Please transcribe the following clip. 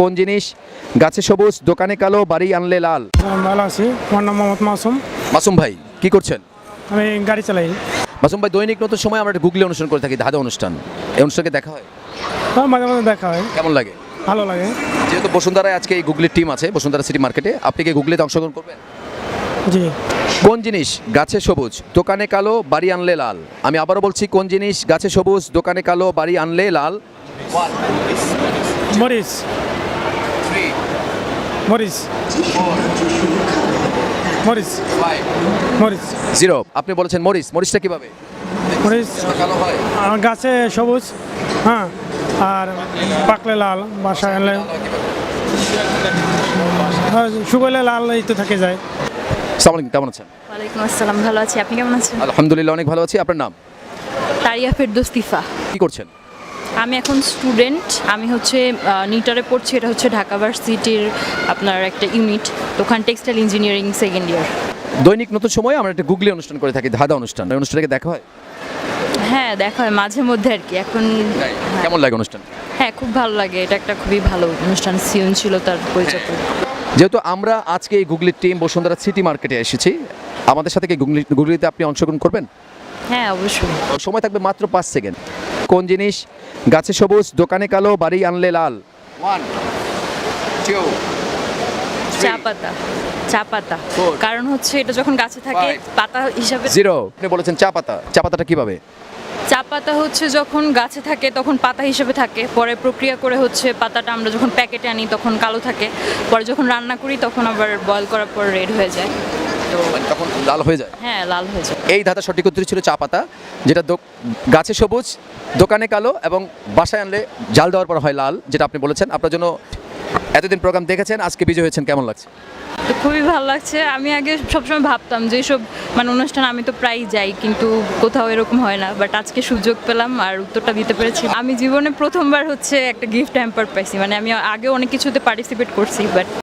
কোন জিনিস? গাছে সবুজ দোকানে কালো বাড়ি আনলে লাল। ভালো আছি আমার নাম মোহাম্মদ মাসুম। মাসুম ভাই কি করছেন? আমি গাড়ি চালাই। মাসুম ভাই দৈনিক নতুন সময় আমরা একটা গুগলি অনুষ্ঠান করে থাকি ধাঁধা অনুষ্ঠান। এই অনুষ্ঠানকে দেখা হয়? হ্যাঁ মাঝে মাঝে দেখা হয়। কেমন লাগে? ভালো লাগে। যেহেতু বসুন্ধরায় আজকে এই গুগলির টিম আছে বসুন্ধরা সিটি মার্কেটে আপনি কি গুগলিতে অংশগ্রহণ করবেন? জি। কোন জিনিস গাছে সবুজ দোকানে কালো বাড়ি আনলে লাল? আমি আবারও বলছি কোন জিনিস গাছে সবুজ দোকানে কালো বাড়ি আনলে লাল? মরিচ। মরিচ মরিচ মরিচ জিরো আপনি বলেছেন মরিচ মরিচটা কীভাবে? মরিচ গাছে সবুজ হ্যাঁ? আর পাকলে লাল বাসায় আনলে। হ্যাঁ, শুকোলে লাল এই তো থেকে যায়। সালাম আলাইকুম কেমন আছেন? ওয়ালাইকুম আসসালাম ভালো আছি। আপনি কেমন আছেন? আলহামদুলিল্লাহ অনেক ভালো আছি। আপনার নাম? তারিয়া ফেরদোস্তিফা কি করছেন? আমি এখন স্টুডেন্ট আমি হচ্ছে নিটারে পড়ছি এটা হচ্ছে ঢাকা ভার্সিটির আপনার একটা ইউনিট ওখানে টেক্সটাইল ইঞ্জিনিয়ারিং সেকেন্ড ইয়ার দৈনিক নতুন সময় আমরা একটা গুগলি অনুষ্ঠান করে থাকি ধাঁধা অনুষ্ঠান। অনুষ্ঠানকে দেখা হয়? হ্যাঁ দেখা হয় মাঝে মধ্যে আর কি এখন হ্যাঁ। কেমন লাগে অনুষ্ঠান? হ্যাঁ খুব ভালো লাগে এটা একটা খুবই ভালো অনুষ্ঠান ছিল তার পরিচয়। যেহেতু আমরা আজকে এই গুগলির টিম বসুন্ধরা সিটি মার্কেটে এসেছি আমাদের সাথে কি গুগলি গুগলিতে আপনি অংশগ্রহণ করবেন? হ্যাঁ অবশ্যই। সময় থাকবে মাত্র পাঁচ সেকেন্ড কোন জিনিস? গাছে সবুজ দোকানে কালো বাড়ি আনলে লাল। ওয়ান টু চা পাতা চা পাতা. কারণ হচ্ছে এটা যখন গাছে থাকে পাতা হিসাবে জিরো আপনি বলেছেন চা পাতা। চা পাতাটা কীভাবে? চা পাতা হচ্ছে যখন গাছে থাকে তখন পাতা হিসেবে থাকে। পরে প্রক্রিয়া করে হচ্ছে পাতাটা আমরা যখন প্যাকেটে আনি তখন কালো থাকে। পরে যখন রান্না করি তখন আবার বয়ল করার পর রেড হয়ে যায়। তো মানে তখন লাল হয়ে যায়। হ্যাঁ লাল হয়ে যায়। এই ধাঁধা সঠিক উত্তর ছিল চা পাতা যেটা গাছে সবুজ দোকানে কালো এবং বাসায় আনলে জাল দেওয়ার পর হয় লাল যেটা আপনি বলেছেন। আপনার জন্য এতদিন প্রোগ্রাম দেখেছেন আজকে বিজয় হয়েছেন কেমন লাগছে? তো খুবই ভালো লাগছে। আমি আগে সবসময় ভাবতাম যে সব মানে অনুষ্ঠান আমি তো প্রায়ই যাই কিন্তু কোথাও এরকম হয় না। বাট আজকে সুযোগ পেলাম আর উত্তরটা দিতে পেরেছি। আমি জীবনে প্রথমবার হচ্ছে একটা গিফট হ্যাম্পার পাইছি। মানে আমি আগে অনেক কিছুতে পার্টিসিপেট করছি বাট